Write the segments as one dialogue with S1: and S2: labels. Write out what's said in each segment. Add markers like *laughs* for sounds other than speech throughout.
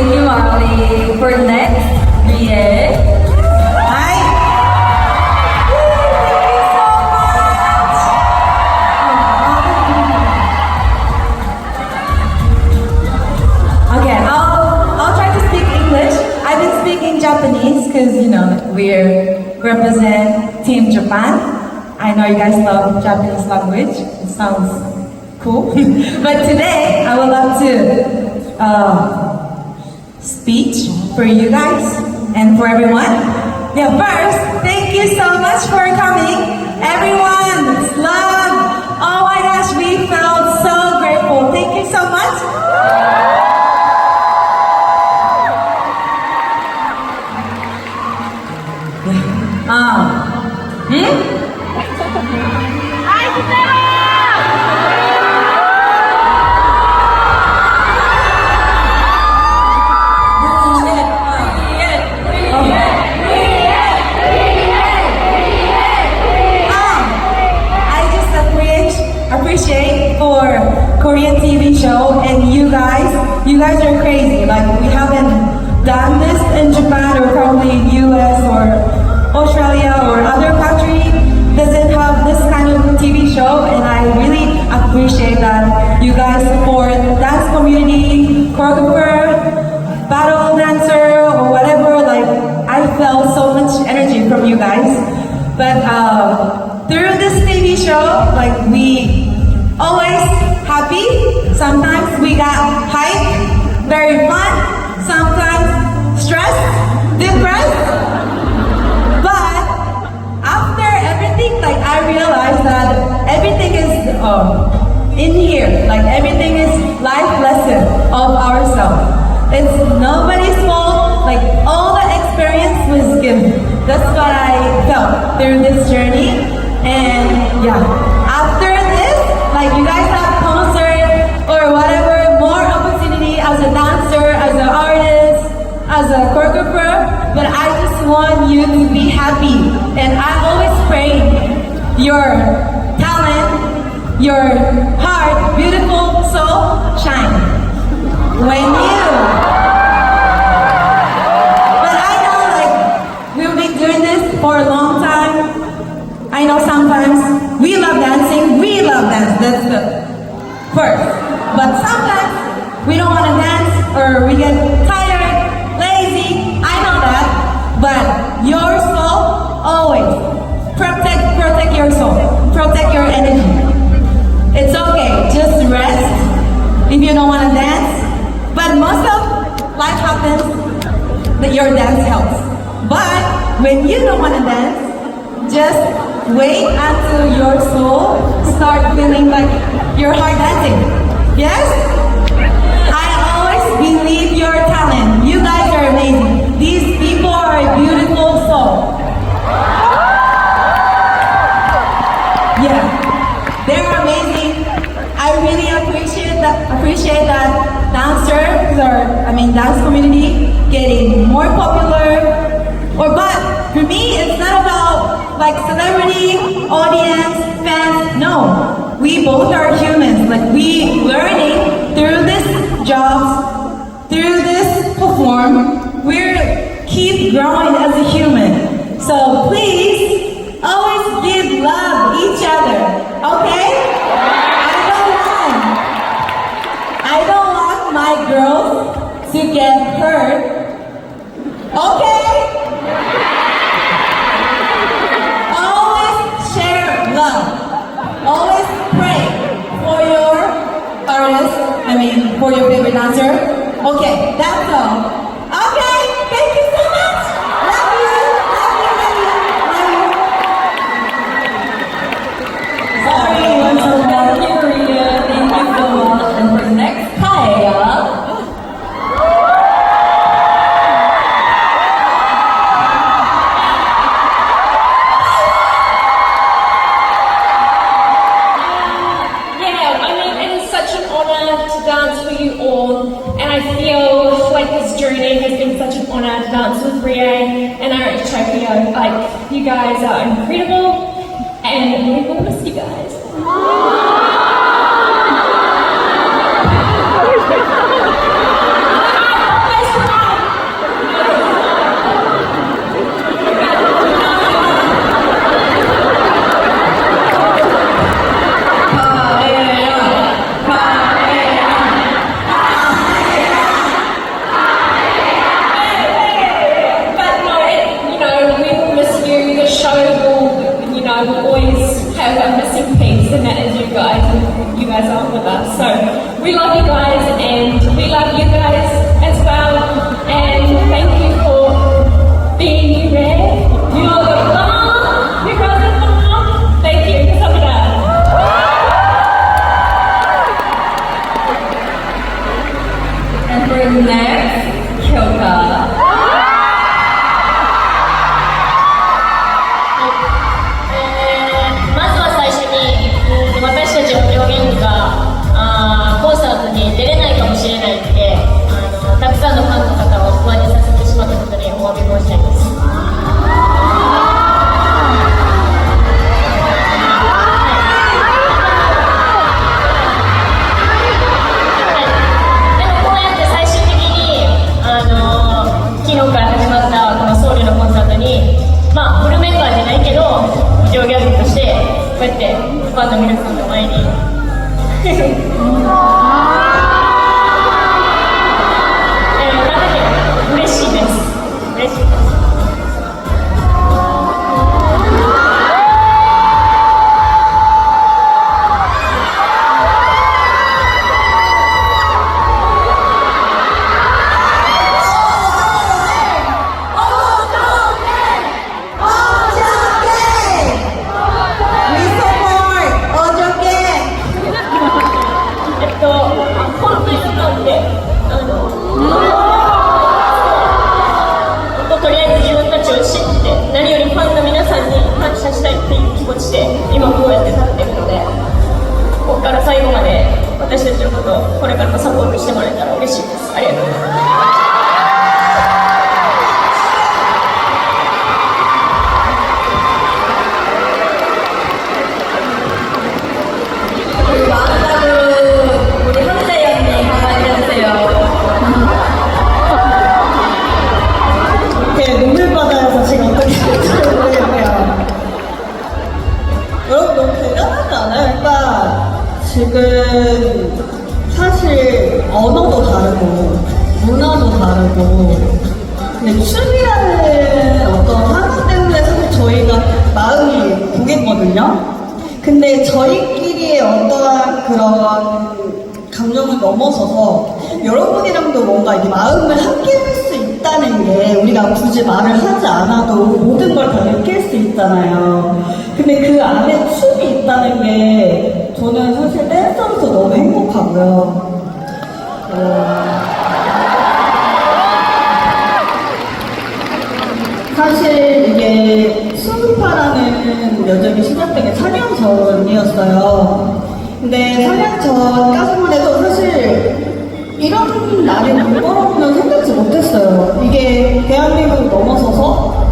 S1: Thank you, Molly. For next, Riel. Hi. Thank you so much. Okay, I'll I'll try to speak English. I've been speaking Japanese because you know we're represent Team Japan. I know you guys love Japanese language. It sounds cool. *laughs* but today I would love to. Uh, speech for you guys and for everyone. Yeah, first, You guys are crazy. Like we haven't done this in Japan or probably Sometimes we got hype, very fun. Sometimes stressed, depressed. But after everything, like I realized that everything is um, in here. Like everything is life lesson of ourselves. It's nobody's fault. Like all the experience was given. That's what I felt through this journey. And yeah, choreographer. But I just want you to be happy. And I always pray your talent, your heart, beautiful soul shine. When you but I know like we'll be doing this for a long time. I know sometimes we love dancing, we love dance, that's the first. But sometimes we don't want to dance or we get your dance helps. But when you don't want to dance, just wait until your soul start feeling like your heart dancing. Yes? Getting more popular. Or but for me, it's not about like celebrity, audience, fans. No, we both are humans. Like we learning through this job, through this perform. We're keep growing as a human. So please always give love each other. Okay? I don't want. I don't want my girls to get
S2: Like, you guys are incredible, and we miss you guys. But no, it, you know, we will miss you. The show you know, will always have a missing piece, and that is you guys. You guys aren't with us. So we love you guys, and we love you guys as well. And thank you for being here. You're the. You are the. Thank you. Give some
S3: And
S4: there. 私たちのことをこれからもサポートしてもらえたら嬉しいです。ありがとうございます。
S5: 저희끼리의 어떠한 그런 감정을 넘어서서 여러분이랑도 뭔가 이게 마음을 함께 할 수 있다는 게 우리가 굳이 말을 하지 않아도 모든 걸 다 느낄 수 있잖아요. 근데 그 안에 춤이 있다는 게 저는 사실 댄서로서 너무 행복하고요. 어, 여정이 시작된 게 4년 전이었어요. 근데 4년 전까지만 해도 사실 이런 날이 올 거라고는 생각지 못했어요. 이게 대한민국을 넘어서서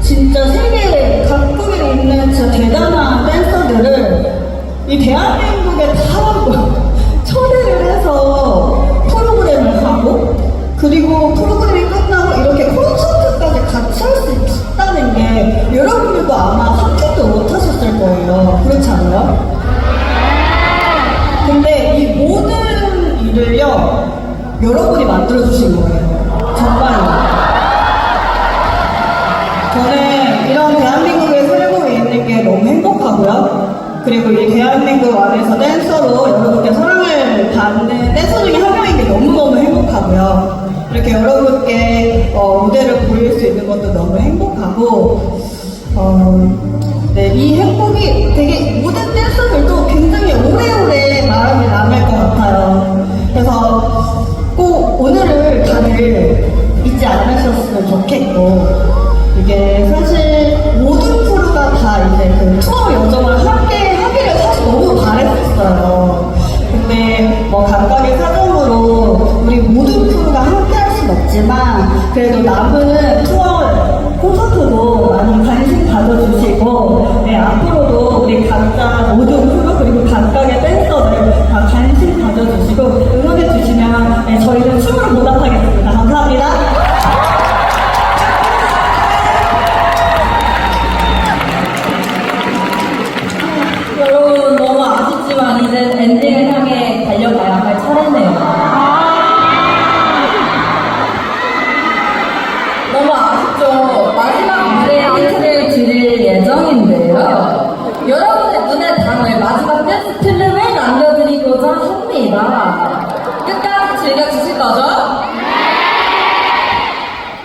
S5: 진짜 세계 각국에 있는 진짜 대단한 댄서 만들어주신 거예요. 정말로. 저는 이런 대한민국에 살고 있는 게 너무 행복하고요. 그리고 이 대한민국 안에서 댄서로 여러분께 사랑을 받는 댄서 중에 한 명인 게 너무너무 행복하고요. 이렇게 여러분께 어, 무대를 보일 수 있는 것도 너무 행복하고, 어, 네, 이 좋겠고 이게 사실 모든 프로가 다 이제 그 투어 여정을 함께 하기를 사실 너무 바랬었어요. 근데 뭐 각각의 사정으로 우리 모든 프로가 함께 할 수는 없지만 그래도 남은 투어 콘서트도 많이 관심 가져주시고 네, 앞으로도 우리
S3: 각자 모든 프로 그리고 각각의 댄서들 다 관심 가져주시고 끝까지 즐겨주실 거죠?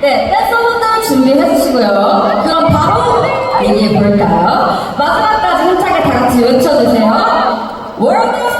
S3: 네, 댄서 분들 준비해 주시고요. 그럼 바로 얘기해 볼까요? 마지막까지 힘차게 다 같이 외쳐주세요. 월드